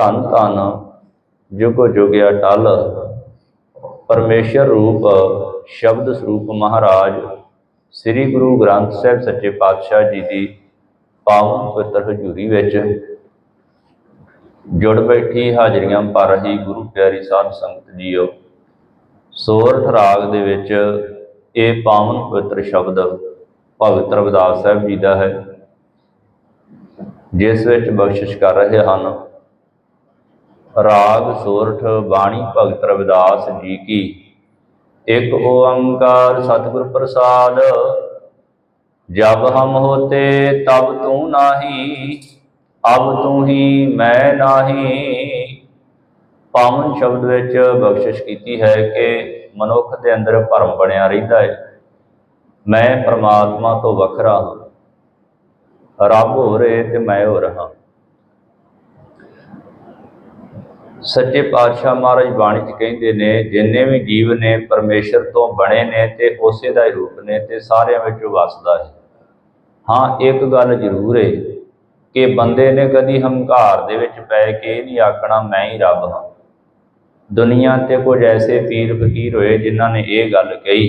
ਧੰਨ ਧੰਨ, ਜੁਗ ਜੁਗਿਆ ਅਟਲ, ਪਰਮੇਸ਼ਰ ਰੂਪ, ਸ਼ਬਦ ਸਰੂਪ ਮਹਾਰਾਜ, ਸ੍ਰੀ ਗੁਰੂ ਗ੍ਰੰਥ ਸਾਹਿਬ ਸੱਚੇ ਪਾਤਸ਼ਾਹ ਜੀ ਦੀ ਪਾਵਨ ਪਵਿੱਤਰ ਹਜ਼ੂਰੀ ਵਿੱਚ ਜੁੜ ਬੈਠੀ ਹਾਜ਼ਰੀਆਂ ਭਰ ਰਹੀ ਗੁਰੂ ਪਿਆਰੀ ਸਾਧ ਸੰਗਤ ਜੀਓ। ਸੋਰਠ ਰਾਗ ਦੇ ਵਿੱਚ ਇਹ ਪਾਵਨ ਪਵਿੱਤਰ ਸ਼ਬਦ ਭਗਤ ਰਵਿਦਾਸ ਸਾਹਿਬ ਜੀ ਦਾ ਹੈ, ਜਿਸ ਵਿੱਚ ਬਖਸ਼ਿਸ਼ ਕਰ ਰਹੇ ਹਨ। ਰਾਗ ਸੋਰਠ ਬਾਣੀ ਭਗਤ ਰਵਿਦਾਸ ਜੀ ਕੀ। ਇੱਕ ਓੰਕਾਰ ਸਤਿਗੁਰ ਪ੍ਰਸਾਦ, ਜਬ ਹਮ ਹੋਤੇ ਤਬ ਤੂੰ ਨਾਹੀ, ਅਬ ਤੂੰ ਹੀ ਮੈਂ ਨਾਹੀ। ਪਾਵਨ ਸ਼ਬਦ ਵਿੱਚ ਬਖਸ਼ਿਸ਼ ਕੀਤੀ ਹੈ ਕਿ ਮਨੁੱਖ ਦੇ ਅੰਦਰ ਭਰਮ ਬਣਿਆ ਰਹਿੰਦਾ ਹੈ। ਮੈਂ ਪਰਮਾਤਮਾ ਤੋਂ ਵੱਖਰਾ ਹਾਂ। ਰੱਬ ਹੋ ਰਹੇ ਤੇ ਮੈਂ ਹੋ ਰਹਾ ਸੱਚੇ ਪਾਤਸ਼ਾਹ ਮਹਾਰਾਜ ਬਾਣੀ ਚ ਕਹਿੰਦੇ ਨੇ, ਜਿੰਨੇ ਵੀ ਜੀਵ ਨੇ ਪਰਮੇਸ਼ਰ ਤੋਂ ਬਣੇ ਨੇ ਤੇ ਉਸੇ ਦਾ ਹੀ ਰੂਪ ਨੇ ਤੇ ਸਾਰਿਆਂ ਵਿੱਚ ਉਹ ਵਸਦਾ ਹੈ। ਹਾਂ, ਇੱਕ ਗੱਲ ਜ਼ਰੂਰ ਹੈ ਕਿ ਬੰਦੇ ਨੇ ਕਦੀ ਹੰਕਾਰ ਦੇ ਵਿੱਚ ਪੈ ਕੇ ਇਹ ਨਹੀਂ ਆਖਣਾ, ਮੈਂ ਹੀ ਰੱਬ ਹਾਂ। ਦੁਨੀਆ ਤੇ ਕੁਝ ਐਸੇ ਪੀਰ ਫਕੀਰ ਹੋਏ ਜਿਨ੍ਹਾਂ ਨੇ ਇਹ ਗੱਲ ਕਹੀ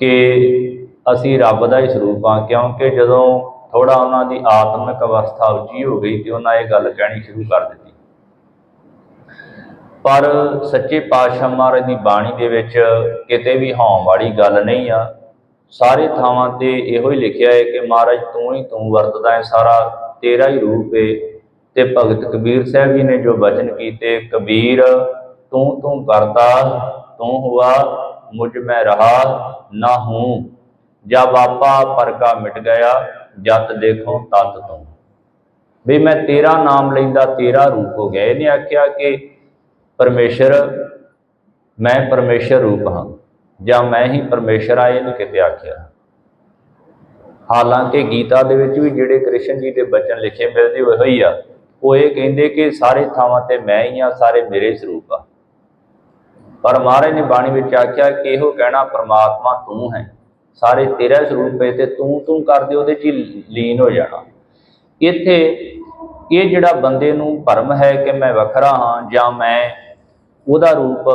ਕਿ ਅਸੀਂ ਰੱਬ ਦਾ ਹੀ ਸਰੂਪ ਹਾਂ, ਕਿਉਂਕਿ ਜਦੋਂ ਥੋੜਾ ਉਹਨਾਂ ਦੀ ਆਤਮਿਕ ਅਵਸਥਾ ਉੱਚੀ ਹੋ ਗਈ ਤੇ ਉਹਨਾਂ ਇਹ ਗੱਲ ਕਹਿਣੀ ਸ਼ੁਰੂ ਕਰ ਦਿੱਤੀ। ਪਰ ਸੱਚੇ ਪਾਤਸ਼ਾਹ ਮਹਾਰਾਜ ਦੀ ਬਾਣੀ ਦੇ ਵਿੱਚ ਕਿਤੇ ਵੀ ਹਉਂ ਵਾਲੀ ਗੱਲ ਨਹੀਂ ਆ। ਸਾਰੇ ਥਾਵਾਂ ਤੇ ਇਹੋ ਹੀ ਲਿਖਿਆ ਹੈ ਕਿ ਮਹਾਰਾਜ ਤੂੰ ਹੀ ਤੂੰ ਵਰਤਦਾ ਹੈ ਸਾਰਾ, ਤੇਰਾ ਹੀ ਰੂਪ ਹੈ ਤੇ ਭਗਤ ਕਬੀਰ ਸਾਹਿਬ ਜੀ ਨੇ ਜੋ ਬਚਨ ਕੀਤੇ, ਕਬੀਰ, ਤੂੰ ਤੂੰ ਕਰਤਾ, ਤੂੰ ਹੁਆ, ਮੁਝ ਮੈਂ ਰਹਾ, ਨਾ ਹੂੰ। ਜਬ ਆਪਾ ਪਰਕਾ ਮਿਟ ਗਿਆ, ਜਤ ਦੇਖੋ ਤਤ ਤੂੰ। ਵੀ ਮੈਂ ਤੇਰਾ ਨਾਮ ਲੈਂਦਾ, ਤੇਰਾ ਰੂਪ ਹੋ ਗਿਆ। ਇਹਨੇ ਆਖਿਆ ਕਿ ਪਰਮੇਸ਼ਰ, ਮੈਂ ਪਰਮੇਸ਼ਰ ਰੂਪ ਹਾਂ, ਜਾਂ ਮੈਂ ਹੀ ਪਰਮੇਸ਼ਰ ਆ ਇਹਨੂੰ ਕਿਤੇ ਆਖਿਆ। ਹਾਲਾਂਕਿ ਗੀਤਾ ਦੇ ਵਿੱਚ ਵੀ ਜਿਹੜੇ ਕ੍ਰਿਸ਼ਨ ਜੀ ਦੇ ਬਚਨ ਲਿਖੇ ਮਿਲਦੇ ਹੋਏ ਹੋਈ ਆ, ਉਹ ਇਹ ਕਹਿੰਦੇ ਕਿ ਸਾਰੇ ਥਾਵਾਂ ਤੇ ਮੈਂ ਹੀ ਆ ਸਾਰੇ ਮੇਰੇ ਸਰੂਪ ਆ। ਪਰ ਮਹਾਰਾਜ ਨੇ ਬਾਣੀ ਵਿੱਚ ਆਖਿਆ ਕਿ ਇਹੋ ਕਹਿਣਾ ਪਰਮਾਤਮਾ ਤੂੰ ਹੈ। ਸਾਰੇ ਤੇਰਾ ਸਰੂਪ ਹੈ ਤੇ ਤੂੰ ਤੂੰ ਕਰਦੇ ਉਹਦੇ ਚ ਹੀ ਲੀਨ ਹੋ ਜਾਣਾ। ਇੱਥੇ ਇਹ ਜਿਹੜਾ ਬੰਦੇ ਨੂੰ ਭਰਮ ਹੈ ਕਿ ਮੈਂ ਵੱਖਰਾ ਹਾਂ ਜਾਂ ਮੈਂ ਉਹਦਾ ਰੂਪ,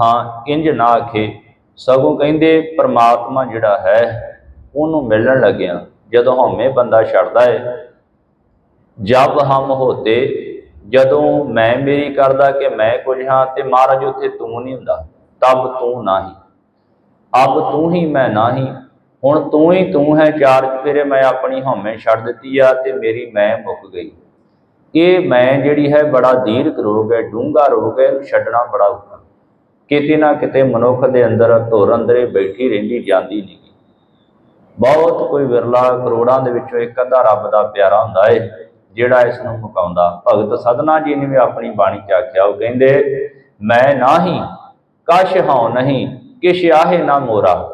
ਹਾਂ, ਇੰਜ ਨਾ ਆਖੇ। ਸਗੋਂ ਕਹਿੰਦੇ, ਪਰਮਾਤਮਾ ਜਿਹੜਾ ਹੈ, ਉਹਨੂੰ ਮਿਲਣ ਲੱਗਿਆ, ਜਦੋਂ ਹਉਮੈ ਬੰਦਾ ਛੱਡਦਾ ਹੈ ਜਬ ਹਮ ਹੋਤੇ, ਜਦੋਂ ਮੈਂ ਮੇਰੀ ਕਰਦਾ ਕਿ ਮੈਂ ਕੁਝ ਹਾਂ, ਤੇ ਮਹਾਰਾਜ ਉੱਥੇ ਤੂੰ ਨਹੀਂ ਹੁੰਦਾ। ਤਬ ਤੂੰ ਨਹੀਂ। ਅਬ ਤੂੰ ਹੀ ਮੈਂ ਨਹੀਂ। ਹੁਣ ਤੂੰ ਹੀ ਤੂੰ ਹੈ, ਚਾਰ ਚਫੇਰੇ ਮੈਂ ਆਪਣੀ ਹਉਮੈ ਛੱਡ ਦਿੱਤੀ ਆ, ਤੇ ਮੇਰੀ ਮੈਂ ਮੁੱਕ ਗਈ। ਇਹ ਮੈਂ ਜਿਹੜੀ ਹੈ ਬੜਾ ਦੀਰਘ ਰੋਗ ਹੈ, ਡੂੰਘਾ ਰੋਗ ਹੈ ਇਹਨੂੰ ਛੱਡਣਾ ਬੜਾ ਔਖਾ। ਕਿਤੇ ਨਾ ਕਿਤੇ ਮਨੁੱਖ ਦੇ ਅੰਦਰ ਧੁਰ ਅੰਦਰੇ ਬੈਠੀ ਰਹਿੰਦੀ, ਜਾਂਦੀ ਨਹੀਂ। ਬਹੁਤ ਕੋਈ ਵਿਰਲਾ ਕਰੋੜਾਂ ਦੇ ਵਿੱਚੋਂ ਇੱਕ ਅੱਧਾ ਰੱਬ ਦਾ ਪਿਆਰਾ ਹੁੰਦਾ ਏ, ਜਿਹੜਾ ਇਸ ਨੂੰ ਮੁਕਾਉਂਦਾ। ਭਗਤ ਸਦਨਾ ਜੀ ਨੇ ਵੀ ਆਪਣੀ ਬਾਣੀ ਚ ਆਖਿਆ, ਉਹ ਕਹਿੰਦੇ, ਮੈਂ ਨਾਹੀ ਕਛ ਹਉ ਨਹੀਂ, ਕਿਛ ਆਹੇ ਨਾ ਮੋਰਾ।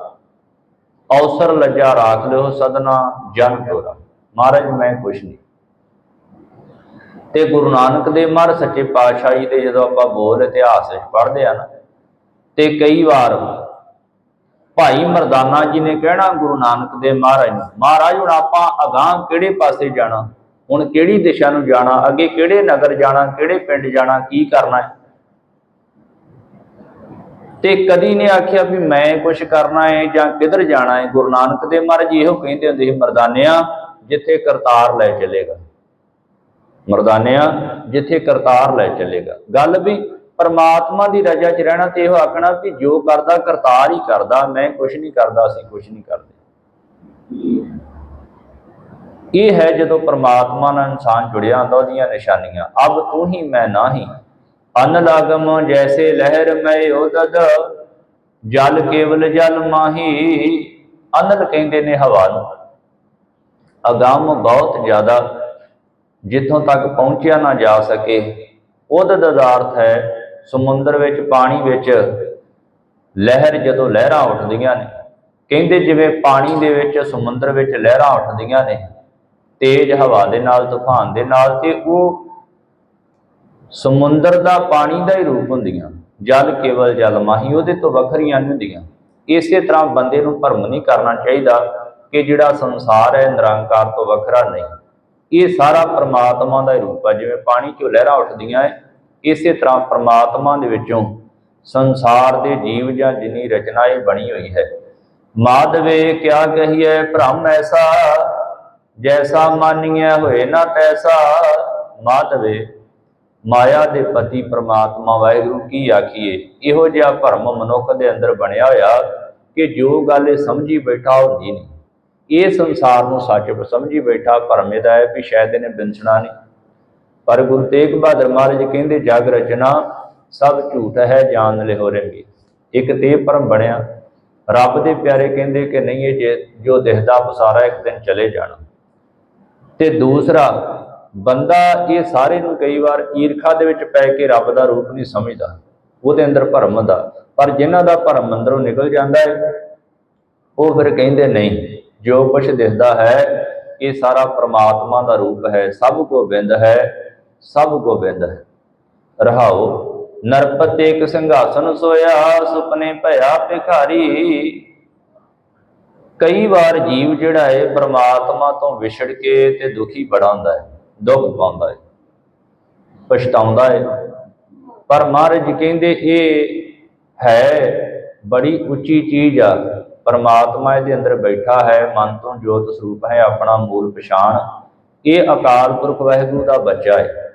ਔਸਰ ਲੱਜਾ ਰਾਖ ਲਿਓ ਸਦਨਾ, ਜਨ ਤੋਰਾ। ਮਹਾਰਾਜ, ਮੈਂ ਕੁਛ ਨਹੀਂ। ਤੇ ਗੁਰੂ ਨਾਨਕ ਦੇਵ ਮਹਾਰਾਜ ਸੱਚੇ ਪਾਤਸ਼ਾਹ ਜੀ ਦੇ ਜਦੋਂ ਆਪਾਂ ਬੋਲ ਇਤਿਹਾਸ ਵਿੱਚ ਪੜ੍ਹਦੇ ਆ ਨਾ, ਤੇ ਕਈ ਵਾਰ ਭਾਈ ਮਰਦਾਨਾ ਜੀ ਨੇ ਕਹਿਣਾ, ਗੁਰੂ ਨਾਨਕ ਦੇਵ ਮਹਾਰਾਜ ਨੂੰ ਮਹਾਰਾਜ, ਹੁਣ ਆਪਾਂ ਅਗਾਹ ਕਿਹੜੇ ਪਾਸੇ ਜਾਣਾ? ਹੁਣ ਕਿਹੜੀ ਦਿਸ਼ਾ ਨੂੰ ਜਾਣਾ? ਅੱਗੇ ਕਿਹੜੇ ਨਗਰ ਜਾਣਾ? ਕਿਹੜੇ ਪਿੰਡ ਜਾਣਾ? ਕੀ ਕਰਨਾ ਹੈ? ਤੇ ਕਦੀ ਨੇ ਆਖਿਆ ਵੀ ਮੈਂ ਕੁਝ ਕਰਨਾ ਹੈ ਜਾਂ ਕਿੱਧਰ ਜਾਣਾ ਹੈ? ਗੁਰੂ ਨਾਨਕ ਦੇਵ ਮਹਾਰਾਜ ਇਹੋ ਕਹਿੰਦੇ ਹੁੰਦੇ ਸੀ, ਮਰਦਾਨਿਆਂ, ਜਿੱਥੇ ਕਰਤਾਰ ਲੈ ਚਲੇਗਾ। ਮਰਦਾਨਿਆਂ ਜਿੱਥੇ ਕਰਤਾਰ ਲੈ ਚੱਲੇਗਾ। ਗੱਲ ਵੀ ਪਰਮਾਤਮਾ ਦੀ ਰਜਾ 'ਚ ਰਹਿਣਾ ਤੇ ਇਹੋ ਆਖਣਾ ਵੀ ਜੋ ਕਰਦਾ ਕਰਤਾਰ ਹੀ ਕਰਦਾ, ਮੈਂ ਕੁਝ ਨਹੀਂ ਕਰਦਾ, ਅਸੀਂ ਕੁਝ ਨਹੀਂ ਕਰਦੇ। ਇਹ ਹੈ ਜਦੋਂ ਪਰਮਾਤਮਾ ਨਾਲ ਇਨਸਾਨ ਜੁੜਿਆ ਹੁੰਦਾ, ਉਹਦੀਆਂ ਨਿਸ਼ਾਨੀਆਂ। ਅਬ ਤੂੰ ਹੀ, ਮੈਂ ਨਾਹੀ ਅਨ ਲਾਗਮ ਜੈਸੇ ਲਹਿਰ ਮੈਂ ਉਦਦ, ਜਲ ਕੇਵਲ ਜਲ ਮਾਹੀ। ਅਨਲ ਕਹਿੰਦੇ ਨੇ ਹਵਾ ਨੂੰ, ਅਗੰਮ ਬਹੁਤ ਜ਼ਿਆਦਾ ਜਿੱਥੋਂ ਤੱਕ ਪਹੁੰਚਿਆ ਨਾ ਜਾ ਸਕੇ ਉਦਦ ਦਾ ਅਰਥ ਹੈ ਸਮੁੰਦਰ ਵਿੱਚ, ਪਾਣੀ ਵਿੱਚ। ਲਹਿਰ ਜਦੋਂ ਲਹਿਰਾਂ ਉੱਠਦੀਆਂ ਨੇ, ਕਹਿੰਦੇ ਜਿਵੇਂ ਪਾਣੀ ਦੇ ਵਿੱਚ, ਸਮੁੰਦਰ ਵਿੱਚ ਲਹਿਰਾਂ ਉੱਠਦੀਆਂ ਨੇ, ਤੇਜ਼ ਹਵਾ ਦੇ ਨਾਲ, ਤੂਫਾਨ ਦੇ ਨਾਲ, ਤੇ ਉਹ ਸਮੁੰਦਰ ਦਾ ਪਾਣੀ ਦਾ ਹੀ ਰੂਪ ਹੁੰਦੀਆਂ। ਜਲ ਕੇਵਲ ਜਲ ਮਾਹੀ, ਉਹਦੇ ਤੋਂ ਵੱਖਰੀਆਂ ਨਹੀਂ ਹੁੰਦੀਆਂ। ਇਸੇ ਤਰ੍ਹਾਂ ਬੰਦੇ ਨੂੰ ਭਰਮ ਨਹੀਂ ਕਰਨਾ ਚਾਹੀਦਾ ਕਿ ਜਿਹੜਾ ਸੰਸਾਰ ਹੈ ਨਿਰੰਕਾਰ ਤੋਂ ਵੱਖਰਾ ਨਹੀਂ। ਇਹ ਸਾਰਾ ਪ੍ਰਮਾਤਮਾ ਦਾ ਰੂਪ ਹੈ ਜਿਵੇਂ ਪਾਣੀ 'ਚੋਂ ਲਹਿਰਾਂ ਉੱਠਦੀਆਂ ਹੈ ਇਸੇ ਤਰ੍ਹਾਂ ਪ੍ਰਮਾਤਮਾ ਦੇ ਵਿੱਚੋਂ ਸੰਸਾਰ ਦੇ ਜੀਵ ਜਾਂ ਜਿਨੀ ਰਚਨਾ ਇਹ ਬਣੀ ਹੋਈ ਹੈ। ਮਾਧਵੇ ਕਿਆ ਕਹੀਏ ਭ੍ਰਮ ਐਸਾ, ਜੈਸਾ ਮਾਨੀਐ ਹੋਏ ਨਾ ਤੈਸਾ। ਮਾਧਵੇ, ਮਾਇਆ ਦੇ ਪਤੀ ਪ੍ਰਮਾਤਮਾ ਵਾਹਿਗੁਰੂ ਕੀ ਆਖੀਏ, ਇਹੋ ਜਿਹਾ ਭਰਮ ਮਨੁੱਖ ਦੇ ਅੰਦਰ ਬਣਿਆ ਹੋਇਆ ਕਿ ਜੋ ਗੱਲ ਇਹ ਸਮਝੀ ਬੈਠਾ ਉਹ ਹੁੰਦੀ ਨਹੀਂ ਇਹ ਸੰਸਾਰ ਨੂੰ ਸੱਚ ਸਮਝੀ ਬੈਠਾ ਭਰਮ ਇਹਦਾ ਹੈ ਵੀ ਸ਼ਾਇਦ ਇਹਨੇ ਬਿੰਸਣਾ ਨਹੀਂ। ਪਰ ਗੁਰੂ ਤੇਗ ਬਹਾਦਰ ਮਹਾਰਾਜ ਕਹਿੰਦੇ, ਜਗ ਰਚਨਾ, ਸਭ ਝੂਠ ਹੈ ਜਾਣ ਲਿਹੋ ਰੰਗੀ। ਇੱਕ ਤੇ ਭਰਮ ਬਣਿਆ। ਰੱਬ ਦੇ ਪਿਆਰੇ ਕਹਿੰਦੇ ਕਿ ਨਹੀਂ, ਇਹ ਜੇ- ਜੋ ਦਿਖਦਾ ਪਸਾਰਾ ਇੱਕ ਦਿਨ ਚਲੇ ਜਾਣਾ। ਤੇ ਦੂਸਰਾ, ਬੰਦਾ ਇਹ ਸਾਰੇ ਨੂੰ ਕਈ ਵਾਰ ਈਰਖਾ ਦੇ ਵਿੱਚ ਪੈ ਕੇ ਰੱਬ ਦਾ ਰੂਪ ਨਹੀਂ ਸਮਝਦਾ। ਉਹਦੇ ਅੰਦਰ ਭਰਮ ਦਾ। ਪਰ ਜਿਨ੍ਹਾਂ ਦਾ ਭਰਮ ਅੰਦਰੋਂ ਨਿਕਲ ਜਾਂਦਾ ਹੈ, ਉਹ ਫਿਰ ਕਹਿੰਦੇ, ਨਹੀਂ ਜੋ ਕੁਝ ਦਿਖਦਾ ਹੈ, ਇਹ ਸਾਰਾ ਪ੍ਰਮਾਤਮਾ ਦਾ ਰੂਪ ਹੈ, ਸਭ ਕੋ ਬਿੰਦ ਹੈ, ਸਭ ਗੋਬਿੰਦ ਹੈ। ਰਹਾਓ, ਨਰਪਤ ਇੱਕ ਸਿੰਘਾਸਨ ਸੋਇਆ, ਸੁਪਨੇ ਭਇਆ ਭਿਖਾਰੀ। ਕਈ ਵਾਰ ਜੀਵ ਜਿਹੜਾ ਹੈ ਪ੍ਰਮਾਤਮਾ ਤੋਂ ਵਿਛੜ ਕੇ ਤੇ ਦੁਖੀ ਬੜਾ ਹੁੰਦਾ ਹੈ, ਦੁੱਖ ਪਾਉਂਦਾ ਹੈ। ਪਛਤਾਉਂਦਾ ਹੈ। ਪਰ ਮਹਾਰਾਜ ਕਹਿੰਦੇ, ਇਹ ਹੈ, ਬੜੀ ਉੱਚੀ ਚੀਜ਼ ਆ। ਪਰਮਾਤਮਾ ਇਹਦੇ ਅੰਦਰ ਬੈਠਾ ਹੈ, ਮਨ ਤੋਂ ਜੋਤ ਸਰੂਪ ਹੈ, ਆਪਣਾ ਮੂਲ ਪਛਾਣ। ਇਹ ਅਕਾਲ ਪੁਰਖ ਵਾਹਿਗੁਰੂ ਦਾ ਬੱਚਾ ਹੈ।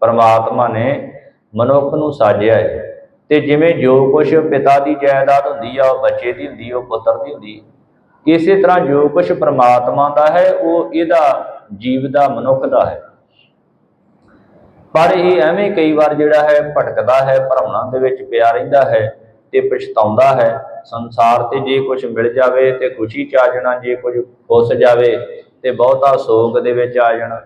ਪਰਮਾਤਮਾ ਨੇ ਮਨੁੱਖ ਨੂੰ ਸਾਜਿਆ ਹੈ। ਤੇ ਜਿਵੇਂ ਜੋ ਕੁਝ ਪਿਤਾ ਦੀ ਜਾਇਦਾਦ ਹੁੰਦੀ ਆ, ਉਹ ਬੱਚੇ ਦੀ ਹੁੰਦੀ, ਉਹ ਪੁੱਤਰ ਦੀ ਹੁੰਦੀ, ਇਸੇ ਤਰ੍ਹਾਂ ਜੋ ਕੁਝ ਪਰਮਾਤਮਾ ਦਾ ਹੈ, ਉਹ ਇਹਦਾ ਜੀਵ ਦਾ, ਮਨੁੱਖ ਦਾ ਹੈ। ਪਰ ਇਹ ਐਵੇਂ ਕਈ ਵਾਰ ਜਿਹੜਾ ਹੈ, ਭਟਕਦਾ ਹੈ ਭਰਮਾਂ ਦੇ ਵਿੱਚ ਪਿਆ ਰਹਿੰਦਾ ਹੈ। ਤੇ ਪਛਤਾਉਂਦਾ ਹੈ। ਸੰਸਾਰ ਤੇ ਜੇ ਕੁਝ ਮਿਲ ਜਾਵੇ ਤੇ ਖੁਸ਼ੀ ਚ ਆ ਜਾਣਾ, ਜੇ ਕੁਝ ਖੁੱਸ ਜਾਵੇ ਤੇ ਬਹੁਤਾ ਸੋਗ ਦੇ ਵਿੱਚ ਆ ਜਾਣਾ।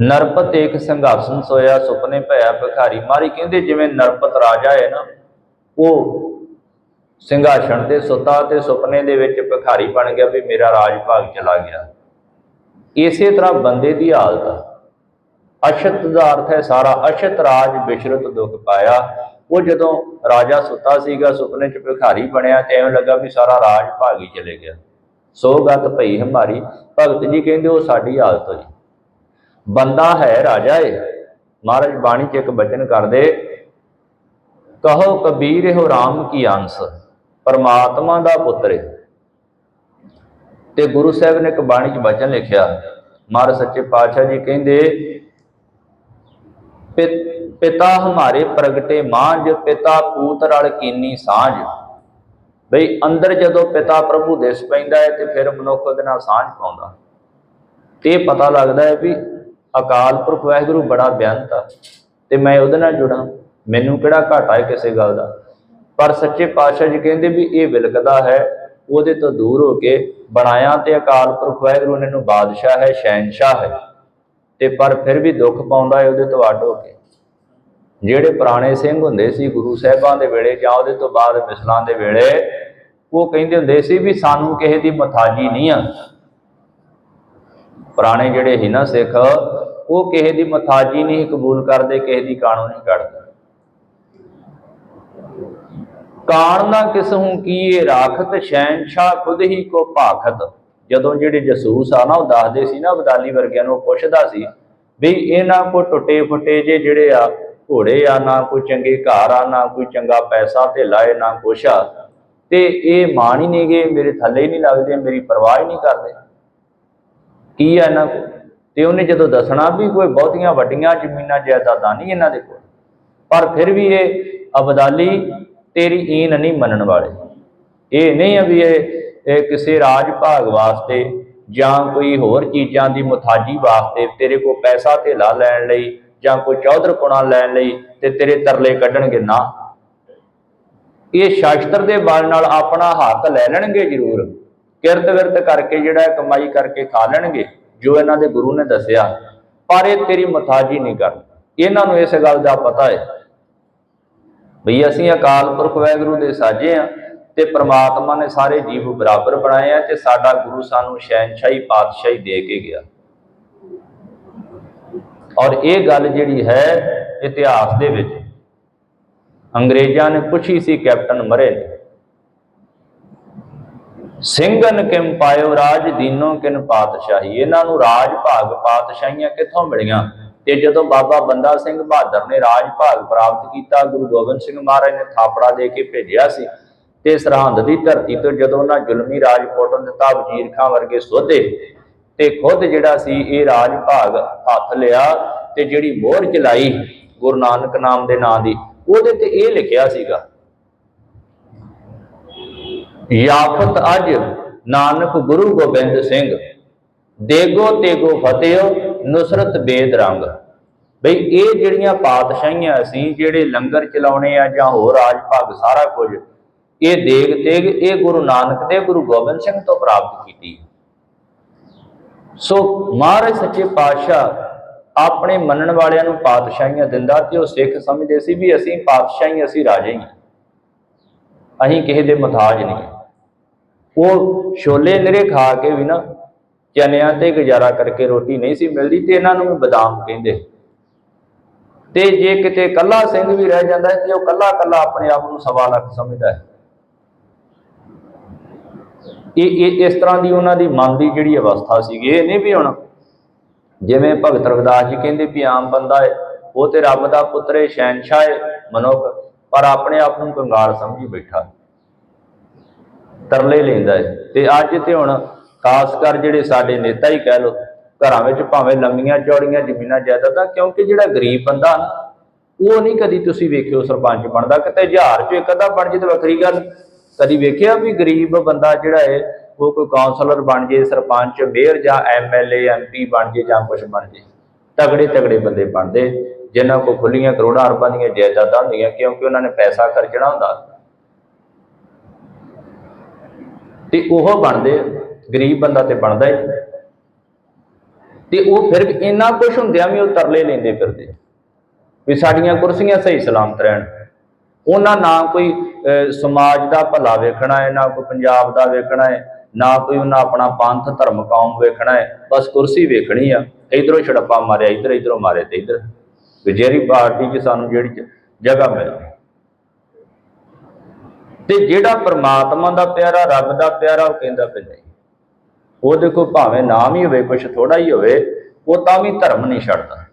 ਨਰਪਤ ਇੱਕ ਸੰਘਰਸ਼ਨ ਸੋਇਆ ਸੁਪਨੇ ਭਇਆ ਭਿਖਾਰੀ। ਮਾਰੀ ਕਹਿੰਦੇ ਜਿਵੇਂ ਨਰਪਤ ਰਾਜਾ ਹੈ ਨਾ, ਉਹ ਸਿੰਘਾਸਣ ਤੇ ਸੁੱਤਾ ਤੇ ਸੁਪਨੇ ਦੇ ਵਿੱਚ ਭਿਖਾਰੀ ਬਣ ਗਿਆ ਵੀ ਮੇਰਾ ਰਾਜ ਭਾਗ ਚਲਾ ਗਿਆ। ਇਸੇ ਤਰ੍ਹਾਂ ਬੰਦੇ ਦੀ ਹਾਲਤ ਆ। ਦਾ ਅਰਥ ਹੈ ਸਾਰਾ ਅਛਤ ਰਾਜ ਬਿਸ਼ਰਤ ਦੁੱਖ ਪਾਇਆ। ਉਹ ਜਦੋਂ ਰਾਜਾ ਸੁੱਤਾ ਸੀਗਾ, ਸੁਪਨੇ ਚ ਭਿਖਾਰੀ ਬਣਿਆ ਤੇ ਐਵੇਂ ਲੱਗਾ ਵੀ ਸਾਰਾ ਰਾਜ ਭਾਗੀ ਚਲੇ ਗਿਆ। ਸੋ ਗਤ ਭਈ ਹਮਾਰੀ, ਭਗਤ ਜੀ ਕਹਿੰਦੇ ਉਹ ਸਾਡੀ ਹਾਲਤ ਹੋਈ। ਬੰਦਾ ਹੈ ਰਾਜਾ ਏ ਮਹਾਰਾਜ ਬਾਣੀ ਚ ਇੱਕ ਬਚਨ ਕਰਦੇ, ਕਹੋ ਕਬੀਰ ਹੋ RAM ਕੀ ਅੰਸ, ਪਰਮਾਤਮਾ ਦਾ ਪੁੱਤਰ ਏ ਤੇ ਗੁਰੂ ਸਾਹਿਬ ਨੇ ਇੱਕ ਬਾਣੀ ਚ ਬਚਨ ਲਿਖਿਆ। ਮਹਾਰਾਜ ਸੱਚੇ ਪਾਤਸ਼ਾਹ ਜੀ ਕਹਿੰਦੇ ਪਿਤਾ ਹਮਾਰੇ ਪ੍ਰਗਟੇ ਮਾਂਝ, ਪਿਤਾ ਪੂਤ ਰਲ ਕੀਨੀ ਸਾਂਝ। ਬਈ ਅੰਦਰ ਜਦੋਂ ਪਿਤਾ ਪ੍ਰਭੂ ਦਿਸ ਪੈਂਦਾ ਹੈ ਤੇ ਫਿਰ ਮਨੁੱਖ ਉਹਦੇ ਨਾਲ ਸਾਂਝ ਪਾਉਂਦਾ। ਤੇ ਪਤਾ ਲੱਗਦਾ ਹੈ ਵੀ ਅਕਾਲ ਪੁਰਖ ਵਾਹਿਗੁਰੂ ਬੜਾ ਬੇਅੰਤ ਆ ਤੇ ਮੈਂ ਉਹਦੇ ਨਾਲ ਜੁੜਾਂ। ਮੈਨੂੰ ਕਿਹੜਾ ਘਾਟਾ ਹੈ ਕਿਸੇ ਗੱਲ ਦਾ? ਪਰ ਸੱਚੇ ਪਾਤਸ਼ਾਹ ਜੀ ਕਹਿੰਦੇ ਵੀ ਇਹ ਵਿਲਕਦਾ ਹੈ, ਉਹਦੇ ਤੋਂ ਦੂਰ ਹੋ ਕੇ ਬਣਾਇਆ ਤੇ ਅਕਾਲ ਪੁਰਖ ਵਾਹਿਗੁਰੂ ਨੇ ਨੂੰ ਬਾਦਸ਼ਾਹ ਹੈ ਸ਼ਹਿਨशाह ਹੈ। ਤੇ ਪਰ ਫਿਰ ਵੀ ਦੁੱਖ ਪਾਉਂਦਾ ਹੈ ਉਹਦੇ ਤੋਂ ਅੱਡ ਹੋ ਕੇ। ਜਿਹੜੇ ਪੁਰਾਣੇ ਸਿੰਘ ਹੁੰਦੇ ਸੀ ਗੁਰੂ ਸਾਹਿਬਾਂ ਦੇ ਵੇਲੇ ਜਾਂ ਉਹਦੇ ਤੋਂ ਬਾਅਦ ਮਿਸਲਾਂ ਦੇ ਵੇਲੇ, ਉਹ ਕਹਿੰਦੇ ਹੁੰਦੇ ਸੀ ਵੀ ਸਾਨੂੰ ਕਿਸੇ ਦੀ ਮਥਾਜੀ ਨਹੀਂ ਆ। ਪੁਰਾਣੇ ਜਿਹੜੇ ਸੀ ਨਾ ਸਿੱਖ, ਉਹ ਕਿਸੇ ਦੀ ਮਥਾਜੀ ਨਹੀਂ ਕਬੂਲ ਕਰਦੇ, ਕਿਸੇ ਦੀ ਕਾਣੂ ਨਹੀਂ ਕੱਢਦੇ। ਕਾਣ ਨਾ ਕਿਸਹੂ ਕੀਏ ਰਾਖਤ ਸ਼ਹਿਨशाह ਖੁਦ ਹੀ ਕੋ ਭਾਖਤ। ਜਦੋਂ ਜਿਹੜੇ ਜਸੂਸ ਆ ਨਾ, ਉਹ ਦੱਸਦੇ ਸੀ ਨਾ ਅਬਦਾਲੀ ਵਰਗਿਆਂ ਨੂੰ ਪੁੱਛਦਾ ਸੀ ਵੀ ਇਹਨਾਂ ਕੋ ਟੁੱਟੇ ਫੁੱਟੇ ਜੇ ਜਿਹੜੇ ਆ, ਘੋੜੇ ਆ, ਨਾ ਕੋਈ ਚੰਗੇ ਘਰ ਆ, ਨਾ ਕੋਈ ਚੰਗਾ ਪੈਸਾ ਤੇ ਲਾਏ ਨਾ ਕੁਛ ਆ, ਤੇ ਇਹ ਮਾਣ ਹੀ ਨਹੀਂ ਗਏ ਮੇਰੇ ਥੱਲੇ ਹੀ ਨਹੀਂ ਲੱਗਦੇ, ਮੇਰੀ ਪਰਵਾਹ ਹੀ ਨਹੀਂ ਕਰਦੇ। ਕੀ ਆ ਇਹਨਾਂ ਕੋਲ? ਤੇ ਉਹਨੇ ਜਦੋਂ ਦੱਸਣਾ ਵੀ ਕੋਈ ਬਹੁਤੀਆਂ ਵੱਡੀਆਂ ਜ਼ਮੀਨਾਂ, ਜਾਇਦਾਦਾਂ ਨਹੀਂ ਇਹਨਾਂ ਦੇ ਕੋਲ, ਪਰ ਫਿਰ ਵੀ ਇਹ ਅਬਦਾਲੀ ਤੇਰੀ ਈਨ ਨਹੀਂ ਮੰਨਣ ਵਾਲੇ। ਇਹ ਨਹੀਂ ਆ ਵੀ ਇਹ ਇਹ ਕਿਸੇ ਰਾਜ ਭਾਗ ਵਾਸਤੇ ਜਾਂ ਕੋਈ ਹੋਰ ਚੀਜ਼ਾਂ ਦੀ ਮੁਤਾਜੀ ਵਾਸਤੇ ਤੇਰੇ ਕੋਲ ਪੈਸਾ ਧੇਲਾ ਲੈਣ ਲਈ ਜਾਂ ਕੋਈ ਚੌਧਰਪੁਣਾ ਲੈਣ ਲਈ ਤੇ ਤੇਰੇ ਤਰਲੇ ਕੱਢਣਗੇ ਨਾ। ਇਹ ਸ਼ਾਸਤਰ ਦੇ ਬਲ ਨਾਲ ਆਪਣਾ ਹੱਥ ਲੈ ਲੈਣਗੇ ਜ਼ਰੂਰ। ਕਿਰਤ ਵਿਰਤ ਕਰਕੇ ਜਿਹੜਾ ਕਮਾਈ ਕਰਕੇ ਖਾ ਲੈਣਗੇ, ਜੋ ਇਹਨਾਂ ਦੇ ਗੁਰੂ ਨੇ ਦੱਸਿਆ। ਪਰ ਇਹ ਤੇਰੀ ਮਥਾਜੀ ਨਹੀਂ ਕਰਨ। ਇਹਨਾਂ ਨੂੰ ਇਸ ਗੱਲ ਦਾ ਪਤਾ ਹੈ। ਬਈ ਅਸੀਂ ਅਕਾਲ ਪੁਰਖ ਵੈਗੁਰੂ ਦੇ ਸਾਜੇ ਆ ਤੇ ਪ੍ਰਮਾਤਮਾ ਨੇ ਸਾਰੇ ਜੀਵ ਬਰਾਬਰ ਬਣਾਏ ਆ ਤੇ ਸਾਡਾ ਗੁਰੂ ਸਾਨੂੰ ਸ਼ਹਿਨशाही ਪਾਤਸ਼ਾਹੀ ਦੇ ਕੇ ਗਿਆ। ਔਰ ਇਹ ਗੱਲ ਜਿਹੜੀ ਹੈ ਇਤਿਹਾਸ ਦੇ ਵਿੱਚ, ਅੰਗਰੇਜ਼ਾਂ ਨੇ ਪੁੱਛੀ ਸੀ, ਕੈਪਟਨ ਮਰੇ ਨੇ। ਸਿੰਘਨ ਕਿਮ ਪਾਇਓ, ਰਾਜ ਦੀਨੋ ਕਿਨ ਪਾਤਸ਼ਾਹੀ। ਇਹਨਾਂ ਨੂੰ ਰਾਜ ਭਾਗ ਪਾਤਸ਼ਾਹੀਆਂ ਕਿੱਥੋਂ ਮਿਲੀਆਂ? ਤੇ ਜਦੋਂ ਬਾਬਾ ਬੰਦਾ ਸਿੰਘ ਬਹਾਦਰ ਨੇ ਰਾਜ ਭਾਗ ਪ੍ਰਾਪਤ ਕੀਤਾ, ਗੁਰੂ ਗੋਬਿੰਦ ਸਿੰਘ ਮਹਾਰਾਜ ਨੇ ਥਾਪੜਾ ਦੇ ਕੇ ਭੇਜਿਆ ਸੀ ਤੇ ਸਰਹੰਦ ਦੀ ਧਰਤੀ ਤੋਂ ਜਦੋਂ ਉਹਨਾਂ ਜ਼ੁਲਮੀ ਰਾਜ ਪੁੱਟਣ ਦਿੱਤਾ ਖਾਂ ਵਰਗੇ ਸੋਧੇ ਤੇ ਖੁਦ ਜਿਹੜਾ ਸੀ ਇਹ ਰਾਜ ਭਾਗ ਹੱਥ ਲਿਆ ਤੇ ਜਿਹੜੀ ਮੋਹਰ ਚਲਾਈ ਗੁਰੂ ਨਾਨਕ ਨਾਮ ਦੇ ਨਾਂ ਦੀ, ਉਹਦੇ ਤੇ ਇਹ ਲਿਖਿਆ ਸੀਗਾ, ਯਾਫਤ ਅਜ ਨਾਨਕ ਗੁਰੂ ਗੋਬਿੰਦ ਸਿੰਘ, ਦੇਗੋ ਤੇਗੋ ਫਤਿਹੋ, ਨੁਸਰਤ ਬੇਦ ਰੰਗ। ਬਈ ਇਹ ਜਿਹੜੀਆਂ ਪਾਤਸ਼ਾਹੀਆਂ ਸੀ, ਜਿਹੜੇ ਲੰਗਰ ਚਲਾਉਣੇ ਆ ਜਾਂ ਹੋਰ ਰਾਜ ਭਾਗ ਸਾਰਾ ਕੁਝ ਇਹ ਦੇਗ ਤੇਗ ਇਹ ਗੁਰੂ ਨਾਨਕ ਦੇ ਗੁਰੂ ਗੋਬਿੰਦ ਸਿੰਘ ਤੋਂ ਪ੍ਰਾਪਤ ਕੀਤੀ। ਸੋ ਮਹਾਰਾਜ ਸੱਚੇ ਪਾਤਸ਼ਾਹ ਆਪਣੇ ਮੰਨਣ ਵਾਲਿਆਂ ਨੂੰ ਪਾਤਸ਼ਾਹੀਆਂ ਦਿੰਦਾ ਤੇ ਉਹ ਸਿੱਖ ਸਮਝਦੇ ਸੀ ਵੀ ਅਸੀਂ ਪਾਤਸ਼ਾਹੀ, ਅਸੀਂ ਰਾਜੇ ਹੀ। ਹਾਂ। ਅਸੀਂ ਕਿਸੇ ਦੇ ਮੁਤਾਜ ਨਹੀਂ ਉਹ ਛੋਲੇ ਨਿਰੇ ਖਾ ਕੇ ਵੀ ਨਾ ਚਨਿਆਂ ਤੇ ਗੁਜ਼ਾਰਾ ਕਰਕੇ ਰੋਟੀ ਨਹੀਂ ਸੀ ਮਿਲਦੀ ਤੇ ਇਹਨਾਂ ਨੂੰ ਬਦਾਮ ਕਹਿੰਦੇ। ਤੇ ਜੇ ਕਿਤੇ ਕੱਲਾ ਸਿੰਘ ਵੀ ਰਹਿ ਜਾਂਦਾ ਹੈ ਤੇ ਉਹ ਕੱਲਾ ਕੱਲਾ ਆਪਣੇ ਆਪ ਨੂੰ ਸਵਾ ਲੱਖ ਸਮਝਦਾ ਹੈ। ਇਹ ਇਹ ਇਸ ਤਰ੍ਹਾਂ ਦੀ ਉਹਨਾਂ ਦੀ ਮਨ ਦੀ ਜਿਹੜੀ ਅਵਸਥਾ ਸੀਗੀ, ਇਹ ਨਹੀਂ ਵੀ ਹੁਣ ਜਿਵੇਂ ਭਗਤ ਰਵਿਦਾਸ ਜੀ ਕਹਿੰਦੇ ਵੀ ਆਮ ਬੰਦਾ ਹੈ, ਉਹ ਤੇ ਰੱਬ ਦਾ ਪੁੱਤਰ ਹੈ ਸ਼ਹਿਨशाह ਹੈ, ਮਨੁੱਖ, ਪਰ ਆਪਣੇ ਆਪ ਨੂੰ ਕੰਗਾਲ ਸਮਝੀ ਬੈਠਾ ਤਰਲੇ ਲੈਂਦਾ ਹੈ। ਤੇ ਅੱਜ ਤੇ ਹੁਣ ਖਾਸ ਕਰ ਜਿਹੜੇ ਸਾਡੇ ਨੇਤਾ ਹੀ ਕਹਿ ਲੋ ਘਰਾਂ ਵਿੱਚ ਭਾਵੇਂ ਲੰਮੀਆਂ ਚੌੜੀਆਂ ਜ਼ਮੀਨਾਂ ਜਾਇਦਾਦਾਂ, ਕਿਉਂਕਿ ਜਿਹੜਾ ਗਰੀਬ ਬੰਦਾ ਉਹ ਨਹੀਂ ਕਦੀ ਤੁਸੀਂ ਵੇਖਿਓ ਸਰਪੰਚ ਬਣਦਾ, ਕਿਤੇ ਹਜ਼ਾਰ ਚ ਇੱਕ ਅੱਧਾ ਬਣ ਜੇ ਤਾਂ ਵੱਖਰੀ ਗੱਲ। ਕਦੀ ਵੇਖਿਆ ਵੀ ਗਰੀਬ ਬੰਦਾ ਜਿਹੜਾ ਹੈ, ਉਹ ਕੋਈ ਕਾਉਂਸਲਰ ਬਣ ਜੇ, ਸਰਪੰਚ ਮੇਅਰ ਜਾਂ ਐਮਐਲਏ ਐਮਪੀ ਬਣ ਜੇ ਜਾਂ ਕੁਝ ਬਣ ਜੇ। ਤਗੜੇ ਤਗੜੇ ਬੰਦੇ ਬਣਦੇ। ਜਿਨ੍ਹਾਂ ਕੋ ਖੁੱਲੀਆਂ ਕਰੋੜਾਂ ਅਰਬਾਂ ਦੀਆਂ ਜਾਇਦਾਦਾਂ ਹੁੰਦੀਆਂ, ਕਿਉਂਕਿ ਉਹਨਾਂ ਨੇ ਪੈਸਾ ਖਰਚਣਾ ਹੁੰਦਾ। ਤੇ ਉਹ ਬਣਦੇ, ਗਰੀਬ ਬੰਦਾ ਤੇ ਬਣਦਾ ਹੀ ਤੇ ਉਹ ਫਿਰ ਇੰਨਾ ਕੁਝ ਹੁੰਦਿਆਂ ਵੀ ਉਹ ਤਰਲੇ ਲੈਂਦੇ ਫਿਰਦੇ। ਵੀ ਸਾਡੀਆਂ ਕੁਰਸੀਆਂ ਸਹੀ ਸਲਾਮਤ ਰਹਿਣ। ਉਹਨਾਂ ਨਾ ਕੋਈ ਸਮਾਜ ਦਾ ਭਲਾ ਵੇਖਣਾ ਹੈ, ਨਾ ਕੋਈ ਪੰਜਾਬ ਦਾ ਵੇਖਣਾ ਹੈ, ਨਾ ਕੋਈ ਉਹਨਾਂ ਆਪਣਾ ਪੰਥ, ਧਰਮ, ਕੌਮ ਵੇਖਣਾ ਹੈ, ਬਸ ਕੁਰਸੀ ਵੇਖਣੀ ਆ, ਇਧਰੋਂ ਛੜਪਾ ਮਾਰਿਆ, ਇਧਰ, ਇਧਰੋਂ ਮਾਰੇ ਤੇ ਇਧਰ। ਵੀ ਜਿਹੜੀ ਪਾਰਟੀ 'ਚ ਸਾਨੂੰ ਜਿਹੜੀ ਜਗ੍ਹਾ ਮਿਲ। ਜਾਏ ਤੇ ਜਿਹੜਾ ਪ੍ਰਮਾਤਮਾ ਦਾ ਪਿਆਰਾ, ਰੱਬ ਦਾ ਪਿਆਰਾ, ਉਹ ਕਹਿੰਦਾ ਕਿ ਨਹੀਂ। ਉਹ ਦੇਖੋ ਭਾਵੇਂ ਨਾਮ ਹੀ ਹੋਵੇ, ਕੁਛ ਥੋੜਾ ਹੀ ਹੋਵੇ, ਉਹ ਤਾਂ ਵੀ ਧਰਮ ਨਹੀਂ ਛੱਡਦਾ।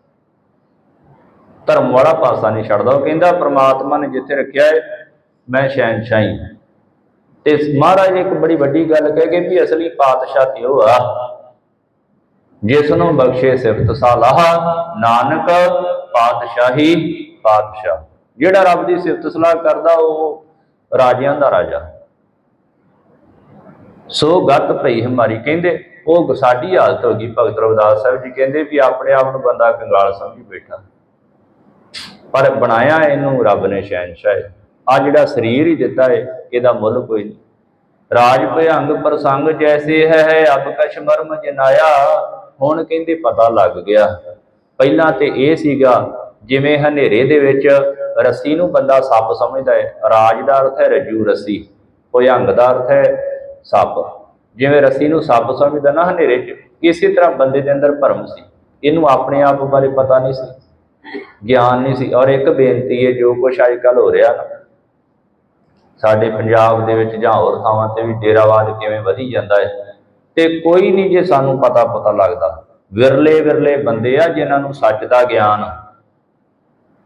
ਧਰਮ ਵਾਲਾ ਪਾਸਾ ਨਹੀਂ ਛੱਡਦਾ। ਉਹ ਕਹਿੰਦਾ, ਪ੍ਰਮਾਤਮਾ ਨੇ ਜਿੱਥੇ ਰੱਖਿਆ ਹੈ ਮੈਂ ਸ਼ਹਿਨशाही ਹਾਂ। ਤੇ ਮਹਾਰਾਜ ਇੱਕ ਬੜੀ ਵੱਡੀ ਗੱਲ ਕਹਿ ਗਏ ਵੀ ਅਸਲੀ ਪਾਤਸ਼ਾਹ ਤੇ ਉਹ ਆ, ਜਿਸ ਨੂੰ ਬਖਸ਼ੇ ਸਿਫਤ ਸਲਾਹ, ਨਾਨਕ ਪਾਤਸ਼ਾਹੀ ਪਾਤਸ਼ਾਹ। ਜਿਹੜਾ ਰੱਬ ਦੀ ਸਿਫਤ ਸਲਾਹ ਕਰਦਾ, ਉਹ ਰਾਜਿਆਂ ਦਾ ਰਾਜਾ। ਸੋ ਗਤ ਭਈ ਹਮਾਰੀ ਕਹਿੰਦੇ, ਉਹ ਸਾਡੀ ਹਾਲਤ ਹੋ ਗਈ। ਭਗਤ ਰਵਿਦਾਸ ਸਾਹਿਬ ਜੀ ਕਹਿੰਦੇ ਵੀ ਆਪਣੇ ਆਪ ਨੂੰ ਬੰਦਾ ਕੰਗਾਲ ਸਮਝੀ ਬੈਠਾ। ਪਰ ਬਣਾਇਆ ਇਹਨੂੰ ਰੱਬ ਨੇ ਸ਼ਹਿਨशाह ਆ ਜਿਹੜਾ ਸਰੀਰ ਹੀ ਦਿੱਤਾ ਹੈ, ਇਹਦਾ ਮੁੱਲ ਕੋਈ ਨਹੀਂ। ਰਾਜ ਭਯੰਗ ਪ੍ਰਸੰਗ ਜੈਸੇ ਹੈ ਹੈ ਅਬ ਕਛ ਮਰਮ ਜਨਾਇਆ। ਹੁਣ ਕਹਿੰਦੇ ਪਤਾ ਲੱਗ ਗਿਆ। ਪਹਿਲਾਂ ਤੇ ਇਹ ਸੀਗਾ, ਜਿਵੇਂ ਹਨੇਰੇ ਦੇ ਵਿੱਚ ਰੱਸੀ ਨੂੰ ਬੰਦਾ ਸੱਪ ਸਮਝਦਾ ਹੈ। ਰਾਜ ਦਾ ਅਰਥ ਹੈ ਰਜੂ ਰੱਸੀ, ਭਯੰਗ ਦਾ ਅਰਥ ਹੈ ਸੱਪ। ਜਿਵੇਂ ਰੱਸੀ ਨੂੰ ਸੱਪ ਸਮਝਦਾ ਨਾ ਹਨੇਰੇ 'ਚ, ਇਸੇ ਤਰ੍ਹਾਂ ਬੰਦੇ ਦੇ ਅੰਦਰ ਭਰਮ ਸੀ। ਇਹਨੂੰ ਆਪਣੇ ਆਪ ਬਾਰੇ ਪਤਾ ਨਹੀਂ ਸੀ। ਗਿਆਨ ਨਹੀਂ ਸੀ। ਔਰ ਇੱਕ ਬੇਨਤੀ ਹੈ ਜੋ ਕੁਛ ਅੱਜ ਕੱਲ ਹੋ ਰਿਹਾ ਨਾ ਸਾਡੇ ਪੰਜਾਬ ਦੇ ਵਿੱਚ ਜਾਂ ਹੋਰ ਥਾਵਾਂ ਤੇ ਵੀ ਡੇਰਾਵਾਦ ਕਿਵੇਂ ਵਧੀ ਜਾਂਦਾ ਹੈ ਤੇ ਕੋਈ ਨਹੀਂ ਜੇ ਸਾਨੂੰ ਪਤਾ ਪਤਾ ਲੱਗਦਾ। ਵਿਰਲੇ ਵਿਰਲੇ ਬੰਦੇ ਆ ਜਿਨ੍ਹਾਂ ਨੂੰ ਸੱਚ ਦਾ ਗਿਆਨ।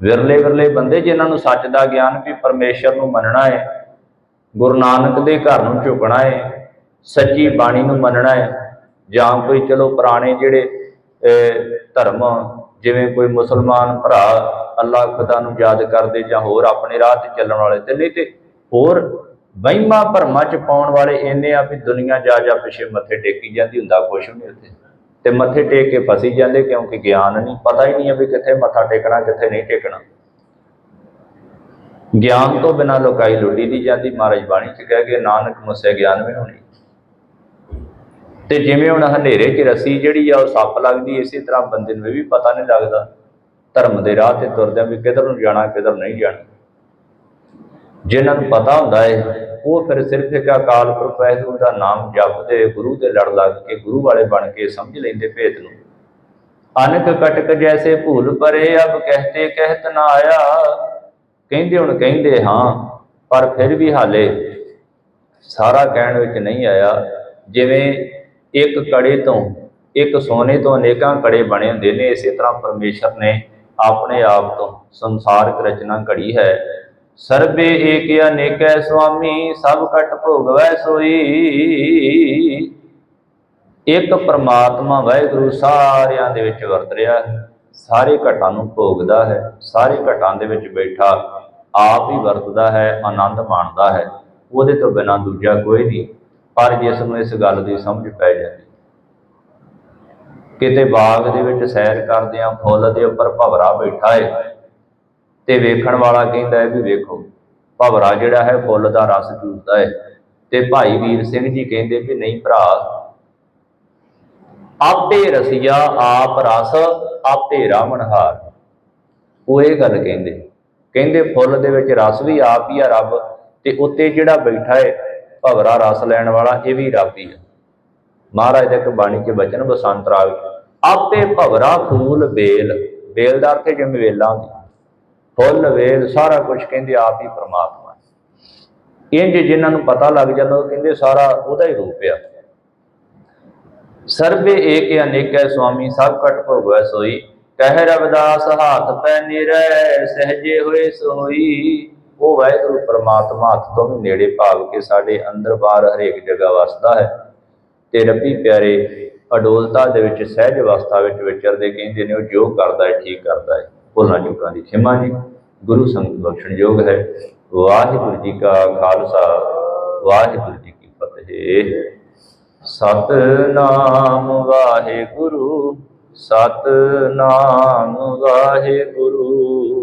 ਵਿਰਲੇ ਵਿਰਲੇ ਬੰਦੇ ਜਿਨ੍ਹਾਂ ਨੂੰ ਸੱਚ ਦਾ ਗਿਆਨ ਵੀ ਪਰਮੇਸ਼ਰ ਨੂੰ ਮੰਨਣਾ ਹੈ ਗੁਰੂ ਨਾਨਕ ਦੇ ਘਰ ਨੂੰ ਝੁਕਣਾ ਹੈ ਸੱਚੀ ਬਾਣੀ ਨੂੰ ਮੰਨਣਾ ਹੈ ਜਾਂ ਕੋਈ ਚਲੋ ਪੁਰਾਣੇ ਜਿਹੜੇ ਅਹ, ਧਰਮ ਜਿਵੇਂ ਕੋਈ ਮੁਸਲਮਾਨ ਭਰਾ ਅੱਲਾਹ ਖੁਦਾ ਨੂੰ ਯਾਦ ਕਰਦੇ ਜਾਂ ਹੋਰ ਆਪਣੇ ਰਾਹ ਤੇ ਚੱਲਣ ਵਾਲੇ ਤੇ ਨਹੀਂ ਤੇ ਹੋਰ ਵਹਿਮਾਂ ਭਰਮਾਂ ਚ ਪਾਉਣ ਵਾਲੇ ਇੰਨੇ ਆ ਵੀ ਦੁਨੀਆ ਜਾ ਜਾ ਪਿਛੇ ਮੱਥੇ ਟੇਕੀ ਜਾਂਦੀ, ਹੁੰਦਾ ਕੁਛ ਵੀ ਨਹੀਂ ਉੱਥੇ। ਤੇ ਮੱਥੇ ਟੇਕ ਕੇ ਫਸੀ ਜਾਂਦੇ ਕਿਉਂਕਿ ਗਿਆਨ ਨਹੀਂ, ਪਤਾ ਹੀ ਨਹੀਂ ਹੈ ਵੀ ਕਿੱਥੇ ਮੱਥਾ ਟੇਕਣਾ, ਕਿੱਥੇ ਨਹੀਂ ਟੇਕਣਾ। ਗਿਆਨ ਤੋਂ ਬਿਨਾਂ ਲੋਕਾਈ ਲੁੱਟੀ ਦੀ ਜਾਂਦੀ, ਮਹਾਰਾਜ ਬਾਣੀ ਚ ਕਹਿ ਕੇ ਨਾਨਕ ਮੁਸੇ ਗਿਆਨ ਵੀ ਹੋਣੀ। ਤੇ ਜਿਵੇਂ ਹੁਣ ਹਨੇਰੇ 'ਚ ਰੱਸੀ ਜਿਹੜੀ ਆ, ਉਹ ਸੱਪ ਲੱਗਦੀ, ਇਸੇ ਤਰ੍ਹਾਂ ਬੰਦੇ ਨੂੰ ਇਹ ਵੀ ਪਤਾ ਨਹੀਂ ਲੱਗਦਾ। ਧਰਮ ਦੇ ਰਾਹ ਤੇ ਤੁਰਦਿਆਂ ਵੀ ਕਿਧਰ ਨੂੰ ਜਾਣਾ, ਕਿਧਰ ਨਹੀਂ ਜਾਣਾ। ਜਿਨ੍ਹਾਂ ਨੂੰ ਪਤਾ ਹੁੰਦਾ ਹੈ ਉਹ ਫਿਰ ਸਿਰਫ ਇੱਕ ਅਕਾਲ ਪੁਰਖ ਵਾਹਿਗੁਰੂ ਦਾ ਨਾਮ ਜਪਦੇ, ਗੁਰੂ ਦੇ ਲੜ ਲੱਗ ਕੇ, ਗੁਰੂ ਵਾਲੇ ਬਣ ਕੇ ਸਮਝ ਲੈਂਦੇ ਭੇਤ ਨੂੰ। ਅਨਕ ਕਟਕ ਜੈਸੇ ਭੂਲ ਪਰੇ, ਅਬ ਕਹਤੇ ਕਹਿਤ ਨਾ ਆਇਆ। ਕਹਿੰਦੇ ਹੁਣ ਕਹਿੰਦੇ ਹਾਂ, ਪਰ ਫਿਰ ਵੀ ਹਾਲੇ ਸਾਰਾ ਕਹਿਣ ਵਿੱਚ ਨਹੀਂ ਆਇਆ। ਜਿਵੇਂ ਇੱਕ ਕੜੇ ਤੋਂ, ਇੱਕ ਸੋਨੇ ਤੋਂ ਅਨੇਕਾਂ ਕੜੇ ਬਣੇ ਹੁੰਦੇ ਨੇ। ਇਸੇ ਤਰ੍ਹਾਂ ਪਰਮੇਸ਼ਰ ਨੇ ਆਪਣੇ ਆਪ ਤੋਂ ਸੰਸਾਰਕ ਰਚਨਾ ਘੜੀ ਹੈ। ਸਰਬੇ ਏਕ ਅਨੇਕੈ ਸੁਆਮੀ, ਸਭ ਕਟ ਭੋਗਵੈ ਸੋਈ। ਇੱਕ ਪਰਮਾਤਮਾ ਵਾਹਿਗੁਰੂ ਸਾਰਿਆਂ ਦੇ ਵਿੱਚ ਵਰਤ ਰਿਹਾ ਹੈ। ਸਾਰੇ ਘਟਾਂ ਨੂੰ ਭੋਗਦਾ ਹੈ। ਸਾਰੇ ਘਟਾਂ ਦੇ ਵਿੱਚ ਬੈਠਾ ਆਪ ਹੀ ਵਰਤਦਾ ਹੈ, ਆਨੰਦ ਮਾਣਦਾ ਹੈ। ਉਹਦੇ ਤੋਂ ਬਿਨਾਂ ਦੂਜਾ ਕੋਈ ਨਹੀਂ। ਪਰ ਜਿਸ ਨੂੰ ਇਸ ਗੱਲ ਦੀ ਸਮਝ ਪੈ ਜਾਂਦੀ ਕਿਤੇ ਬਾਗ ਦੇ ਵਿੱਚ ਸੈਰ ਕਰਦਿਆਂ ਫੁੱਲ ਦੇ ਉੱਪਰ ਭਵਰਾ ਬੈਠਾ ਹੈ ਤੇ ਵੇਖਣ ਵਾਲਾ ਕਹਿੰਦਾ ਹੈ ਵੀ ਵੇਖੋ, ਭਵਰਾ ਜਿਹੜਾ ਹੈ ਫੁੱਲ ਦਾ ਰਸ ਚੂਸਦਾ ਹੈ ਤੇ ਭਾਈ ਵੀਰ ਸਿੰਘ ਜੀ ਕਹਿੰਦੇ ਵੀ ਨਹੀਂ ਭਰਾ, ਆਪੇ ਰਸੀਆ, ਆਪ ਰਸ, ਆਪੇ ਰਾਵਣਹਾਰ ਉਹ ਇਹ ਗੱਲ ਕਹਿੰਦੇ ਕਹਿੰਦੇ ਫੁੱਲ ਦੇ ਵਿੱਚ ਰਸ ਵੀ ਆਪ ਹੀ ਆ ਰੱਬ ਤੇ ਉੱਤੇ ਜਿਹੜਾ ਬੈਠਾ ਹੈ ਭਵਰਾ ਰਸ ਲੈਣ ਵਾਲਾ ਇਹ ਵੀ ਰੱਬ ਹੀ ਹੈ। ਮਹਾਰਾਜ ਦੇ ਇੱਕ ਬਾਣੀ 'ਚ ਬਚਨ ਬਸੰਤ ਰਾਗ ਆਪੇ ਭਵਰਾ ਫੂਲ ਵੇਲ ਵੇਲ ਦਾ ਅਰਥ ਜਿਵੇਂ ਵੇਲਾਂ ਹੁੰਦੀ ਫੁੱਲ, ਵੇਲ, ਸਾਰਾ ਕੁਝ ਕਹਿੰਦੇ ਆਪ ਹੀ ਪ੍ਰਮਾਤਮਾ। ਹੈ ਇੰਜ ਜਿਨ੍ਹਾਂ ਨੂੰ ਪਤਾ ਲੱਗ ਜਾਂਦਾ, ਉਹ ਕਹਿੰਦੇ ਸਾਰਾ ਉਹਦਾ ਹੀ ਰੂਪ ਆ। ਸਰਬੇ ਏਕ ਅਨੇਕੈ ਸੁਆਮੀ, ਸਭ ਕਟ ਭੋਗਵੈ ਸੋਈ। ਕਹਿ ਰਵਿਦਾਸ, ਹਾਥ ਪੈ ਨਿਰੈ, ਸਹਜੇ ਹੋਏ ਸੋਈ। ਉਹ ਵਾਹਿਗੁਰੂ ਪਰਮਾਤਮਾ ਹੱਥ ਤੋਂ ਵੀ ਨੇੜੇ ਭਾਵ ਕੇ ਸਾਡੇ ਅੰਦਰ ਬਾਹਰ ਹਰੇਕ ਜਗ੍ਹਾ ਵਸਦਾ ਹੈ। ਤੇ ਰੱਬੀ ਪਿਆਰੇ, ਅਡੋਲਤਾ ਦੇ ਵਿੱਚ, ਸਹਿਜ ਅਵਸਥਾ ਵਿੱਚ ਵਿਚਰਦੇ ਕਹਿੰਦੇ ਨੇ, ਉਹ ਜੋ ਕਰਦਾ ਹੈ, ਠੀਕ ਕਰਦਾ ਹੈ। ਭੁੱਲਾਂ ਚੁੱਕਾਂ ਦੀ ਖਿਮਾ ਜੀ, ਗੁਰੂ ਸੰਗਤ ਬਖਸ਼ਣ ਯੋਗ ਹੈ। ਵਾਹਿਗੁਰੂ ਜੀ ਕਾ ਖਾਲਸਾ, ਵਾਹਿਗੁਰੂ ਜੀ ਕੀ ਫਤਿਹ। ਸਤਨਾਮ ਵਾਹਿਗੁਰੂ ਸਤਨਾਮ ਵਾਹਿਗੁਰੂ।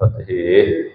ਫਤਿਹ।